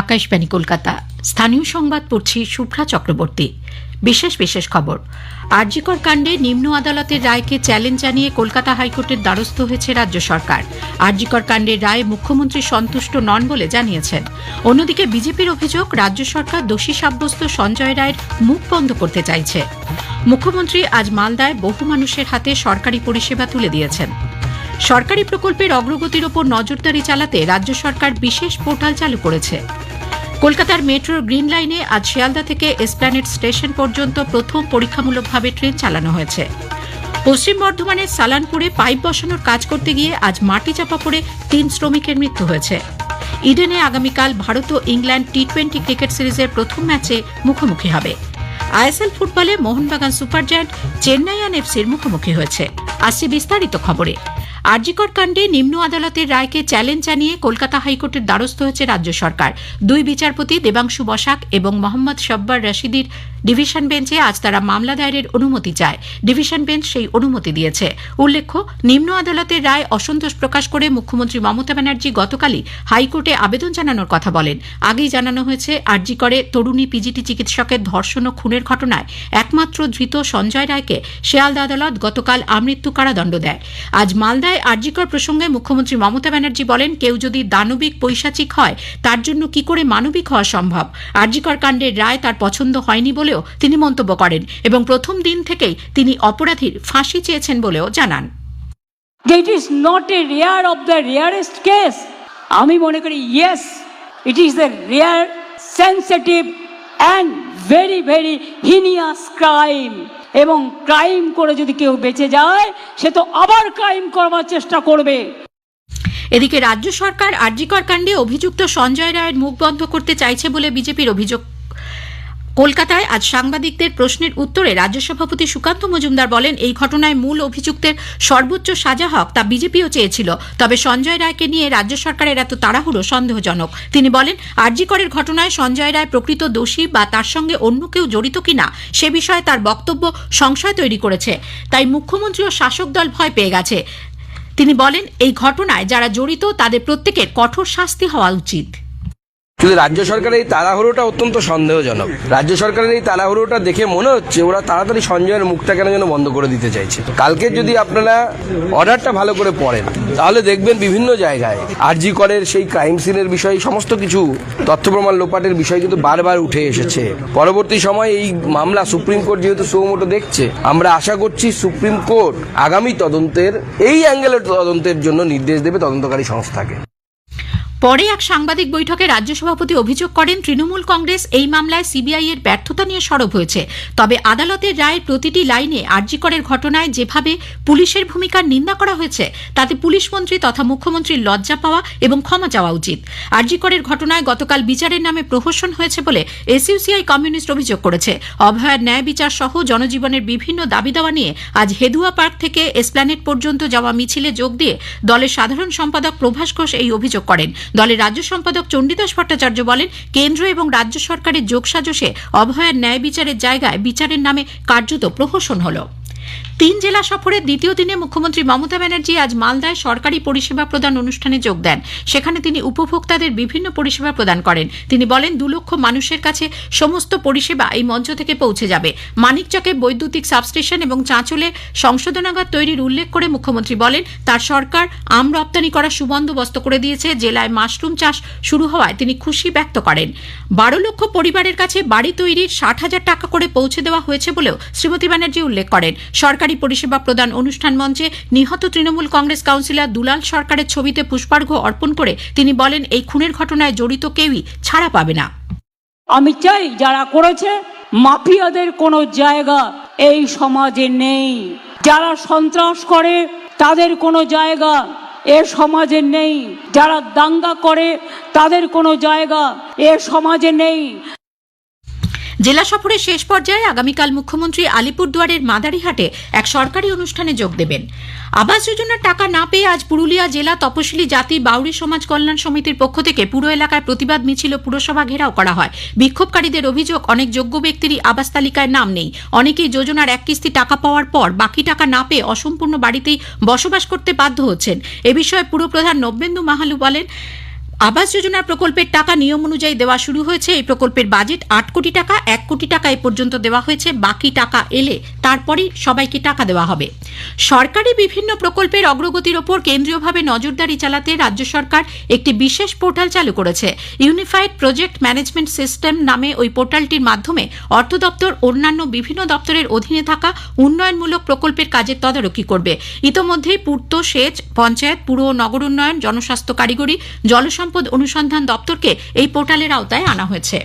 আকাশবাণী কলকাতা। স্থানীয় সংবাদ পড়ছি শুভ্রা চক্রবর্তী। বিশেষ বিশেষ খবর। আরজিকর কাণ্ডে নিম্ন আদালতের রায়কে চ্যালেঞ্জ জানিয়ে কলকাতা হাইকোর্টের দ্বারস্থ হয়েছে রাজ্য সরকার। আরজিকর কাণ্ডের রায়ে মুখ্যমন্ত্রী সন্তুষ্ট নন বলে জানিয়েছেন। অন্যদিকে বিজেপির অভিযোগ, রাজ্য সরকার দোষী সাব্যস্ত সঞ্জয় রায়ের মুখ বন্ধ করতে চাইছে। মুখ্যমন্ত্রী আজ মালদায় বহু মানুষের হাতে সরকারি পরিষেবা তুলে দিয়েছেন। সরকারি প্রকল্পের অগ্রগতির ওপর নজরদারি চালাতে রাজ্য সরকার বিশেষ পোর্টাল চালু করেছে। কলকাতার মেট্রোর গ্রিন লাইনে আজ শিয়ালদা থেকে এসপ্ল্যানেড স্টেশন পর্যন্ত প্রথম পরীক্ষামূলকভাবে ট্রেন চালানো হয়েছে। পশ্চিম বর্ধমানের সালানপুরে পাইপ বসানোর কাজ করতে গিয়ে আজ মাটি চাপা পড়ে তিন শ্রমিকের মৃত্যু হয়েছে। ইডেনে আগামীকাল ভারত ও ইংল্যান্ড টি টোয়েন্টি ক্রিকেট সিরিজের প্রথম ম্যাচে মুখোমুখি হবে। আইএসএল ফুটবলে মোহনবাগান সুপার জায়ান্ট চেন্নাইয়ান এফসির মুখোমুখি হয়েছে। আসছে বিস্তারিত খবরে। আরজিকর কাণ্ডে নিম্ন আদালতের রায়কে চ্যালেঞ্জ জানিয়ে কলকাতা হাইকোর্টের দ্বারস্থ হয়েছে রাজ্য সরকার। দুই বিচারপতি দেবাংশু বসাক এবং মোহাম্মদ শব্বার রশিদির ডিভিশন বেঞ্চে আজ তারা মামলা দায়েরের অনুমতি চায়। ডিভিশন বেঞ্চ সেই অনুমতি দিয়েছে। উল্লেখ্য, নিম্ন আদালতের রায় অসন্তোষ প্রকাশ করে মুখ্যমন্ত্রী মমতা ব্যানার্জি গতকালই হাইকোর্টে আবেদন জানানোর কথা বলেন। আগেই জানানো হয়েছে আরজি করে তরুণী পিজিটি চিকিৎসকের ধর্ষণ ও খুনের ঘটনায় একমাত্র ধৃত সঞ্জয় রায়কে শিয়ালদা আদালত গতকাল আমৃত্যু কারাদণ্ড দেয়। আজ মালদায় আরজিকর প্রসঙ্গে মুখ্যমন্ত্রী মমতা ব্যানার্জি বলেন, কেউ যদি দানবিক পৈশাচিক হয়, তার জন্য কি করে মানবিক হওয়া সম্ভব? আরজিকর কাণ্ডের রায় তার পছন্দ হয়নি বলেও তিনি মন্তব্য করেন এবং প্রথম দিন থেকেই তিনি অপরাধীর ফাঁসি চেয়েছেন বলেও জানান। That is not a rare of the rarest case. আমি মনে করি yes it is the rare sensitive and very very heinous crime এবং ক্রাইম করে যদি কেউ বেঁচে যায়, সে তো আবার ক্রাইম করবার চেষ্টা করবে। এদিকে রাজ্য সরকার আরজিকর কাণ্ডে অভিযুক্ত সঞ্জয় রায়ের মুখ বন্ধ করতে চাইছে বলে বিজেপির অভিযোগ। কলকাতায় আজ সাংবাদিকদের প্রশ্নের উত্তরে রাজ্য সভাপতি সুকান্ত মজুমদার বলেন, এই ঘটনায় মূল অভিযুক্তের সর্বোচ্চ সাজা হক তা বিজেপিও চেয়েছিল, তবে সঞ্জয় রায়কে নিয়ে রাজ্য সরকারের এত তাড়াহুড়ো সন্দেহজনক। তিনি বলেন আরজিকরের ঘটনায় সঞ্জয় রায় প্রকৃত দোষী বা তার সঙ্গে অন্য কেউ জড়িত কিনা, সে বিষয়ে তার বক্তব্য সংশয় তৈরি করেছে, তাই মুখ্যমন্ত্রী ও শাসক দল ভয় পেয়ে গেছে। তিনি বলেন, এই ঘটনায় যারা জড়িত তাদের প্রত্যেকের কঠোর শাস্তি হওয়া উচিত। কিন্তু রাজ্য সরকারের এই তাড়াহুড়োটা অত্যন্ত সন্দেহজনক। রাজ্য সরকারের এই তাড়াহুড়োটা দেখে মনে হচ্ছে ওরা তাড়াতাড়ি সঞ্জয়ের মুখটা কেন যেন বন্ধ করে দিতে চাইছে। কালকে যদি আপনারা অর্ডারটা ভালো করে পড়েন, তাহলে দেখবেন বিভিন্ন জায়গায় আরজি করের সেই ক্রাইম সিনের বিষয়ে সমস্ত কিছু তথ্য প্রমাণ লোপাটের বিষয় কিন্তু বারবার উঠে এসেছে। পরবর্তী সময় এই মামলা সুপ্রিম কোর্ট যেহেতু সুমোটো দেখছে, আমরা আশা করছি সুপ্রিম কোর্ট আগামী তদন্তের, এই অ্যাঙ্গেলের তদন্তের জন্য নির্দেশ দেবে তদন্তকারী সংস্থাকে। পরে এক সাংবাদিক বৈঠকে রাজ্য সভাপতি অভিযোগ করেন, তৃণমূল কংগ্রেস এই মামলায় সিবিআই এর ব্যর্থতা নিয়ে সরব হয়েছে। তবে আদালতের রায়ের প্রতিটি লাইনে আরজিকরের ঘটনায় যেভাবে পুলিশের ভূমিকার নিন্দা করা হয়েছে, তাতে পুলিশ মন্ত্রী তথা মুখ্যমন্ত্রীর লজ্জা পাওয়া এবং ক্ষমা চাওয়া উচিত। আরজিকরের ঘটনায় গতকাল বিচারের নামে প্রহসন হয়েছে বলে এসইউসিআই কমিউনিস্ট অভিযোগ করেছে। অভয়ার ন্যায় বিচার সহ জনজীবনের বিভিন্ন দাবি দাওয়া নিয়ে আজ হেদুয়া পার্ক থেকে এসপ্ল্যানেট পর্যন্ত যাওয়া মিছিলে যোগ দিয়ে দলের সাধারণ সম্পাদক প্রভাস ঘোষ এই অভিযোগ করেন। দলের রাজ্য সম্পাদক চণ্ডীদাস ভট্টাচার্য বলেন, কেন্দ্র এবং রাজ্য সরকারের যোগসাজশে অভয়ার ন্যায় বিচারের জায়গায় বিচারের নামে কার্যত প্রহসন হলো। তিন জেলা সফরের দ্বিতীয় দিনে মুখ্যমন্ত্রী মমতা ব্যানার্জি আজ মালদায় সরকারি পরিষেবা প্রদান অনুষ্ঠানে যোগ দেন। সেখানে তিনি উপভোক্তাদের বিভিন্ন পরিষেবা প্রদান করেন। তিনি বলেন, দু লক্ষ মানুষের কাছে সমস্ত পরিষেবা এই মঞ্চ থেকে পৌঁছে যাবে। মানিকচকে বৈদ্যুতিক সাবস্টেশন এবং চাঁচলে সংশোধনাগার তৈরির উল্লেখ করে মুখ্যমন্ত্রী বলেন, তার সরকার আম রপ্তানি করা সুবন্দোবস্ত করে দিয়েছে। জেলায় মাশরুম চাষ শুরু হওয়ায় তিনি খুশি ব্যক্ত করেন। বারো লক্ষ পরিবারের কাছে বাড়ি তৈরির ষাট হাজার টাকা করে পৌঁছে দেওয়া হয়েছে বলেও শ্রীমতী ব্যানার্জি উল্লেখ করেন। সরকারি পরিষেবা প্রদান অনুষ্ঠান মঞ্চে নিহত তৃণমূল কংগ্রেস কাউন্সিলর দুলাল সরকারের ছবিতে পুষ্পার্ঘ্য অর্পণ করে তিনি বলেন, এই খুনের ঘটনায় জড়িত কেউই ছাড়া পাবে না। আমি চাই যারা করেছে, মাফিয়াদের কোনো জায়গা এই সমাজে নেই। যারা সন্ত্রাস করে, তাদের কোনো জায়গা এ সমাজে নেই। যারা দাঙ্গা করে, তাদের কোনো জায়গা এ সমাজে নেই। জেলা সফরের শেষ পর্যায়ে আগামীকাল মুখ্যমন্ত্রী আলিপুরদুয়ারের মাদারিহাটে এক সরকারি অনুষ্ঠানে যোগ দেবেন। আবাস যোজনার টাকা না পেয়ে আজ পুরুলিয়া জেলা তপশিলি জাতি বাউরি সমাজ কল্যাণ সমিতির পক্ষ থেকে পুরো এলাকায় প্রতিবাদ মিছিল পুরসভা ঘেরাও করা হয়। বিক্ষোভকারীদের অভিযোগ, অনেক যোগ্য ব্যক্তিরই আবাস তালিকায় নাম নেই। অনেকেই যোজনার এক কিস্তি টাকা পাওয়ার পর বাকি টাকা না পেয়ে অসম্পূর্ণ বাড়িতেই বসবাস করতে বাধ্য হচ্ছেন। এ বিষয়ে পুরপ্রধান নব্যেন্দু মাহালু বলেন আবাস যোজনার প্রকল্পের টাকা নিয়ম অনুযায়ী দেওয়া শুরু হয়েছে। এই প্রকল্পের বাজেট আট কোটি টাকা, এক কোটি টাকা এ পর্যন্ত দেওয়া হয়েছে। বাকি টাকা এলে তারপরেই সবাইকে টাকা দেওয়া হবে। সরকারি বিভিন্ন প্রকল্পের অগ্রগতির ওপর কেন্দ্রীয়ভাবে নজরদারি চালাতে রাজ্য সরকার একটি বিশেষ পোর্টাল চালু করেছে। ইউনিফাইড প্রজেক্ট ম্যানেজমেন্ট সিস্টেম নামে ওই পোর্টালটির মাধ্যমে অর্থ দপ্তর, অন্যান্য বিভিন্ন দপ্তরের অধীনে থাকা উন্নয়নমূলক প্রকল্পের কাজের তদারকি করবে। ইতোমধ্যেই পূর্ত সেচ, পঞ্চায়েত, পুর ও নগর উন্নয়ন, জনস্বাস্থ্য কারিগরি জলসম্পদ অনুসন্ধান দপ্তরকে এই পোর্টালের আওতায় আনা হয়েছে।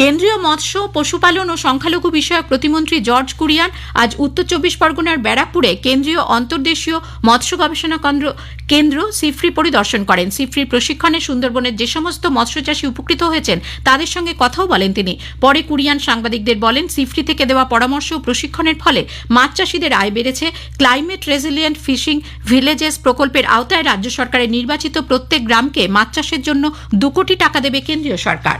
কেন্দ্রীয় মৎস্য, পশুপালন ও সংখ্যালঘু বিষয়ক প্রতিমন্ত্রী জর্জ কুরিয়ান আজ উত্তর চব্বিশ পরগনার ব্যারাকপুরে কেন্দ্রীয় অন্তর্দেশীয় মৎস্য গবেষণা কেন্দ্র কেন্দ্র সিফ্রি পরিদর্শন করেন। সিফ্রির প্রশিক্ষণে সুন্দরবনের যে সমস্ত মৎস্যচাষী উপকৃত হয়েছেন, তাদের সঙ্গে কথাও বলেন তিনি। পরে কুরিয়ান সাংবাদিকদের বলেন, সিফ্রি থেকে দেওয়া পরামর্শ ও প্রশিক্ষণের ফলে মাছ চাষিদের আয় বেড়েছে। ক্লাইমেট রেজিলিয়েন্ট ফিশিং ভিলেজেস প্রকল্পের আওতায় রাজ্য সরকারের নির্বাচিত প্রত্যেক গ্রামকে মাছ চাষের জন্য দু কোটি টাকা দেবে কেন্দ্রীয় সরকার।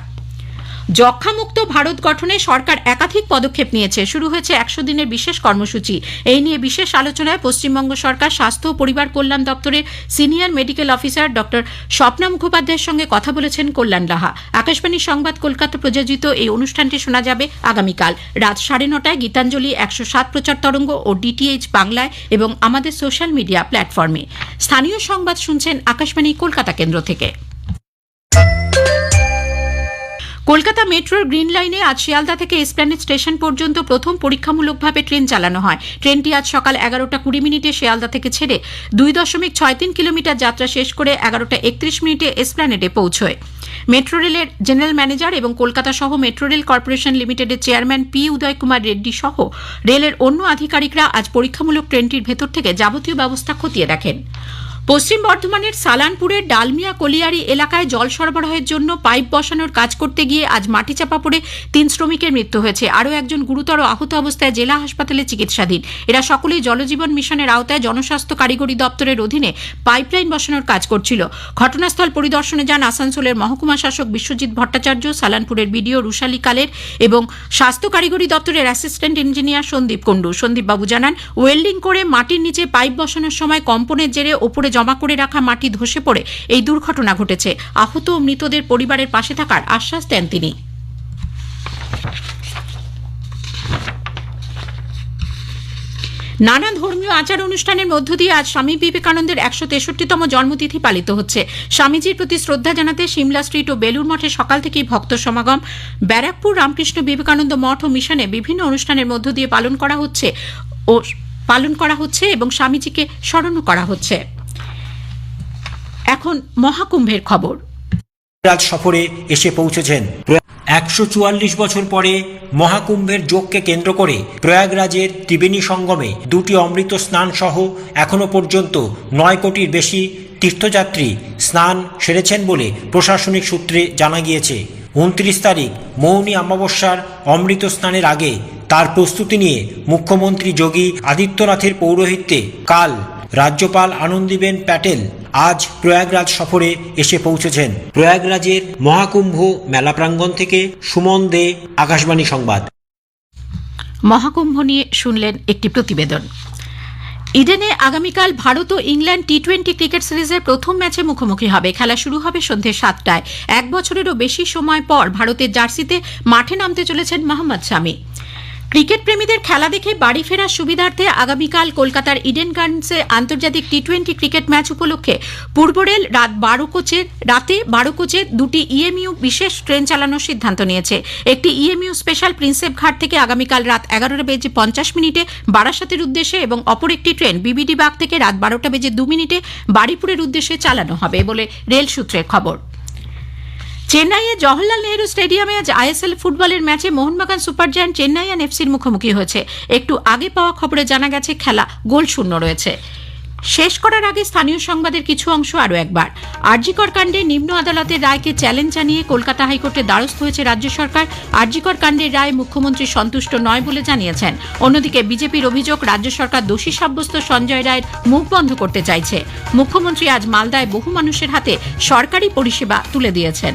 যক্ষ্মামুক্ত ভারত গঠনে সরকার একাধিক পদক্ষেপ নিয়েছে। শুরু হয়েছে একশো দিনের বিশেষ কর্মসূচি। এই নিয়ে বিশেষ আলোচনায় পশ্চিমবঙ্গ সরকার, স্বাস্থ্য ও পরিবার কল্যাণ দপ্তরের senior medical officer doctor Swapna মুখোপাধ্যায়ের সঙ্গে কথা বলেছেন কল্যাণ লাহা। আকাশবাণী সংবাদ কলকাতা প্রযোজিত এই অনুষ্ঠানটি শোনা যাবে আগামীকাল। রাত সাড়ে নটায় গীতাঞ্জলি একশো সাত প্রচার তরঙ্গ ও ডিটিএইচ বাংলায় এবং আমাদের সোশ্যাল মিডিয়া প্ল্যাটফর্মে। স্থানীয় সংবাদ শুনছেন আকাশবাণী কলকাতা কেন্দ্র থেকে। কলকাতা মেট্রোর গ্রিন লাইনে আজ শিয়ালদা থেকে এসপ্ল্যানেড স্টেশন পর্যন্ত প্রথম পরীক্ষামূলকভাবে ট্রেন চালানো হয়। ট্রেনটি আজ সকাল এগারোটা কুড়ি মিনিটে শিয়ালদা থেকে ছেড়ে দুই দশমিক ছয় তিন কিলোমিটার যাত্রা শেষ করে এগারোটা একত্রিশ মিনিটে এসপ্ল্যানেডে পৌঁছয়। মেট্রো রেলের জেনারেল ম্যানেজার এবং কলকাতা সহ মেট্রো রেল কর্পোরেশন লিমিটেডের চেয়ারম্যান পি উদয় কুমার রেড্ডি সহ রেলের অন্য আধিকারিকরা আজ পরীক্ষামূলক ট্রেনটির ভেতর থেকে যাবতীয় ব্যবস্থা খতিয়ে দেখেন। পশ্চিম বর্ধমানের সালানপুরের ডালমিয়া কলিয়ারি এলাকায় জল সরবরাহের জন্য পাইপ বসানোর কাজ করতে গিয়ে আজ মাটি চাপা পড়ে তিন শ্রমিকের মৃত্যু হয়েছে। আরও একজন গুরুতর আহত অবস্থায় জেলা হাসপাতালে চিকিৎসাধীন। এরা সকলেই জলজীবন মিশনের আওতায় জনস্বাস্থ্য কারিগরি দপ্তরের অধীনে পাইপলাইন বসানোর কাজ করছিল। ঘটনাস্থল পরিদর্শনে যান আসানসোলের মহকুমা শাসক বিশ্বজিৎ ভট্টাচার্য, সালানপুরের বিডিও রুশালী কালের এবং স্বাস্থ্য কারিগরি দপ্তরের অ্যাসিস্ট্যান্ট ইঞ্জিনিয়ার সন্দীপ কুণ্ডু। সন্দীপবাবু জানান, ওয়েল্ডিং করে মাটির নিচে পাইপ বসানোর সময় কম্পনের জেরে ওপরে জমা করে রাখা মাটি ধসে পড়ে এই দুর্ঘটনা ঘটেছে। আহত ও মৃতদের পরিবারের পাশে থাকার আশ্বাস দেন তিনি। নানা ধর্মীয় আচার অনুষ্ঠানের মধ্য দিয়ে আজ স্বামী বিবেকানন্দের একশো তেষট্টিতম জন্মতিথি পালিত হচ্ছে। স্বামীজির প্রতি শ্রদ্ধা জানাতে সিমলা স্ট্রিট ও বেলুর মঠে সকাল থেকেই ভক্ত সমাগম। ব্যারাকপুর রামকৃষ্ণ বিবেকানন্দ মঠ ও মিশনে বিভিন্ন অনুষ্ঠানের মধ্য দিয়ে পালন করা হচ্ছে ও পালন করা হচ্ছে এবং স্বামীজিকে স্মরণ করা হচ্ছে। এখন মহাকুম্ভের খবর। রাজ সফরে এসে পৌঁছেছেন। একশো চুয়াল্লিশ বছর পরে মহাকুম্ভের যোগকে কেন্দ্র করে প্রয়াগরাজের ত্রিবেণী সঙ্গমে দুটি অমৃত স্নান সহ এখনও পর্যন্ত নয় কোটির বেশি তীর্থযাত্রী স্নান সেরেছেন বলে প্রশাসনিক সূত্রে জানা গিয়েছে। উনত্রিশ তারিখ মৌনী অমাবস্যার অমৃত স্নানের আগে তার প্রস্তুতি নিয়ে মুখ্যমন্ত্রী যোগী আদিত্যনাথের পৌরোহিত্যে কাল রাজ্যপাল আনন্দীবেন প্যাটেল আজ প্রয়াগরাজ সফরে এসে পৌঁছেছেন প্রয়াগরাজের মহাকুম্ভ মেলা প্রাঙ্গণ থেকে সুমন দে, আকাশবাণী সংবাদ। মহাকুম্ভ নিয়ে শুনলেন একটি প্রতিবেদন। ইডেনে আগামীকাল ভারত ও ইংল্যান্ড টি টোয়েন্টি ক্রিকেট সিরিজের প্রথম ম্যাচে মুখোমুখি হবে। খেলা শুরু হবে সন্ধে সাতটায়। এক বছরেরও বেশি সময় পর ভারতের জার্সিতে মাঠে নামতে চলেছেন মোহাম্মদ শামি। ক্রিকেট প্রেমীদের খেলা দেখে বাড়ি ফেরার সুবিধার্থে আগামীকাল কলকাতার ইডেন গার্ডেন্সে আন্তর্জাতিক টি টোয়েন্টি ক্রিকেট ম্যাচ উপলক্ষে পূর্ব রেল রাত বারো কোচের রাতে বারো কোচের দুটি ইএমইউ বিশেষ ট্রেন চালানোর সিদ্ধান্ত নিয়েছে। একটি ইএমইউ স্পেশাল প্রিন্সেপ ঘাট থেকে আগামীকাল রাত এগারোটা বেজে পঞ্চাশ মিনিটে বারাসাতের উদ্দেশ্যে এবং অপর একটি ট্রেন বিবিডি বাগ থেকে রাত বারোটা বেজে দু মিনিটে বাড়িপুরের উদ্দেশ্যে চালানো হবে বলে রেল সূত্রের খবর। চেন্নাইয়ে জওহরলাল নেহরু স্টেডিয়ামে আজ আইএসএল ফুটবলের ম্যাচে মোহনবাগান সুপার জায়ান্ট চেন্নাইয়ান এফসির মুখোমুখি হয়েছে। একটু আগে পাওয়া খবরে জানা গেছে, খেলা গোল শূন্য রয়েছে। শেষ করার আগে স্থানীয় সংবাদের কিছু অংশ আরও একবার। আরজিকর কাণ্ডে নিম্ন আদালতের রায়কে চ্যালেঞ্জ জানিয়ে কলকাতা হাইকোর্টের দ্বারস্থ হয়েছে রাজ্য সরকার। আরজিকর কাণ্ডের রায় মুখ্যমন্ত্রী সন্তুষ্ট নয় বলে জানিয়েছেন। অন্যদিকে বিজেপির অভিযোগ, রাজ্য সরকার দোষী সাব্যস্ত সঞ্জয় রায়ের মুখ বন্ধ করতে চাইছে। মুখ্যমন্ত্রী আজ মালদায় বহু মানুষের হাতে সরকারি পরিষেবা তুলে দিয়েছেন।